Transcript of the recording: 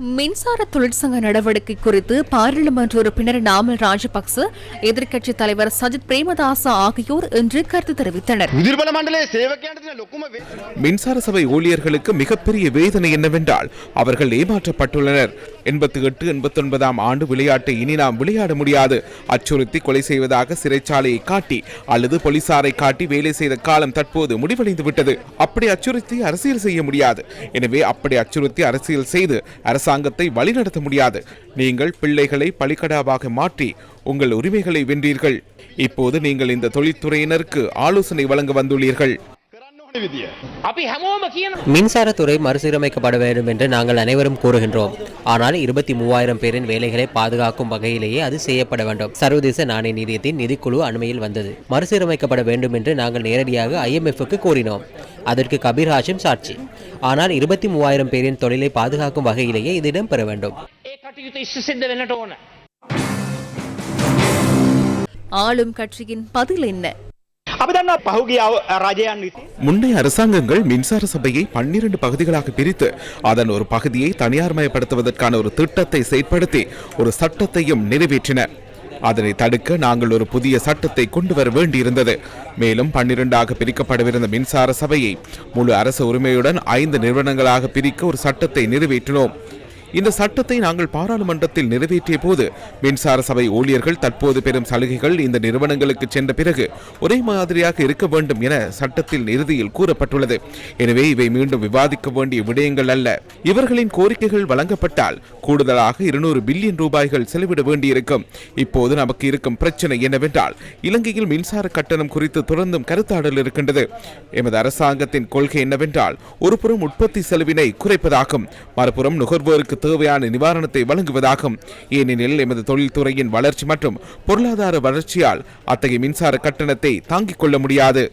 மின்சார தொழிற்சங்க நடவடிக்கை குறித்து பாராளுமன்ற உறுப்பினர் நாமல் ராஜபக்ச எதிர்க்கட்சி தலைவர் சஜித் பிரேமதாச ஆகியோர் இன்று கருத்து தெரிவித்தனர். மின்சார சபை ஊழியர்களுக்கு மிகப்பெரிய வேதனை என்னவென்றால் அவர்கள் ஏமாற்றப்பட்டுள்ளனர். எண்பத்தி எட்டு எண்பத்தி ஒன்பதாம் ஆண்டு விளையாட்டை இனி நாம் விளையாட முடியாது. அச்சுறுத்தி கொலை செய்வதாக சிறைச்சாலையை காட்டி அல்லது போலீசாரை காட்டி வேலை செய்த காலம் தற்போது முடிவடைந்து விட்டது. அப்படி அச்சுறுத்தி அரசியல் செய்ய முடியாது. எனவே அப்படி அச்சுறுத்தி அரசியல் செய்து அரசாங்கத்தை வழிநடத்த முடியாது. நீங்கள் பிள்ளைகளை பலிக்கடாவாக மாற்றி உங்கள் உரிமைகளை வென்றீர்கள். இப்போது நீங்கள் இந்த தொழில்துறையினருக்கு ஆலோசனை வழங்க வந்துள்ளீர்கள். மின்சாரத்துறை மறுசீரமைக்கப்பட வேண்டும் என்று நாங்கள் அனைவரும் கூறுகின்றோம். ஆனால் இருபத்தி மூவாயிரம் பேரின் வேலைகளை பாதுகாக்கும் வகையிலேயே அது செய்யப்பட வேண்டும். சர்வதேச நாணய நிதியத்தின் நிதிக்குழு அண்மையில் வந்தது. மறுசீரமைக்கப்பட வேண்டும் என்று நாங்கள் நேரடியாக ஐஎம்எஃப்க்கு கூறினோம். அதற்கு கபீர் ஹாஷிம் சாட்சி. ஆனால் இருபத்தி மூவாயிரம் பேரின் தொழிலை பாதுகாக்கும் வகையிலேயே இது இடம்பெற வேண்டும். ஆளும் கட்சியின் பதில் என்ன? අපි දන්නා පහුගිය අව- රජයන් විසින් முன்னைய அரசாங்கங்கள் மின்சார சபையை பன்னிரண்டு பகுதிகளாக பிரித்து அதன் ஒரு பகுதியை தனியார்மயப்படுத்துவதற்கான ஒரு திட்டத்தை செயற்படுத்தி ஒரு சட்டத்தையும் நிறைவேற்றின அதனை தடுக்க நாங்கள் ஒரு புதிய சட்டத்தை கொண்டு வர வேண்டியிருந்தது மேலும் பன்னிரண்டாக பிரிக்கப்படவிருந்த மின்சார சபையை முழு அரசு உரிமையுடன் ஐந்து நிறுவனங்களாக பிரிக்க ஒரு சட்டத்தை நிறைவேற்றினோம் இந்த சட்டத்தை நாங்கள் பாராளுமன்றத்தில் நிறைவேற்றிய போது மின்சார சபை ஊழியர்கள் தற்போது பெறும் சலுகைகள் இந்த நிறுவனங்களுக்கு சென்ற பிறகு ஒரே மாதிரியாக இருக்க வேண்டும் என சட்டத்தில் இறுதியில் கூறப்பட்டுள்ளது. எனவே இவை மீண்டும் விவாதிக்க வேண்டிய விடயங்கள் அல்ல. இவர்களின் கோரிக்கைகள் வழங்கப்பட்டால் கூடுதலாக இருநூறு பில்லியன் ரூபாய்கள் செலவிட வேண்டியிருக்கும். இப்போது நமக்கு இருக்கும் பிரச்சனை என்னவென்றால் இலங்கையில் மின்சார கட்டணம் குறித்து தொடர்ந்தும் கருத்தாடல் இருக்கின்றது. எமது அரசாங்கத்தின் கொள்கை என்னவென்றால் ஒருபுறம் உற்பத்தி செலவினை குறைப்பதாகும் மறுபுறம் நுகர்வோருக்கு தேவையான நிவாரணத்தை வழங்குவதாகும். ஏனெனில் எமது தொழில்துறையின் வளர்ச்சி மற்றும் பொருளாதார வளர்ச்சியால் அத்தகைய மின்சார கட்டணத்தை தாங்கிக் கொள்ள முடியாது.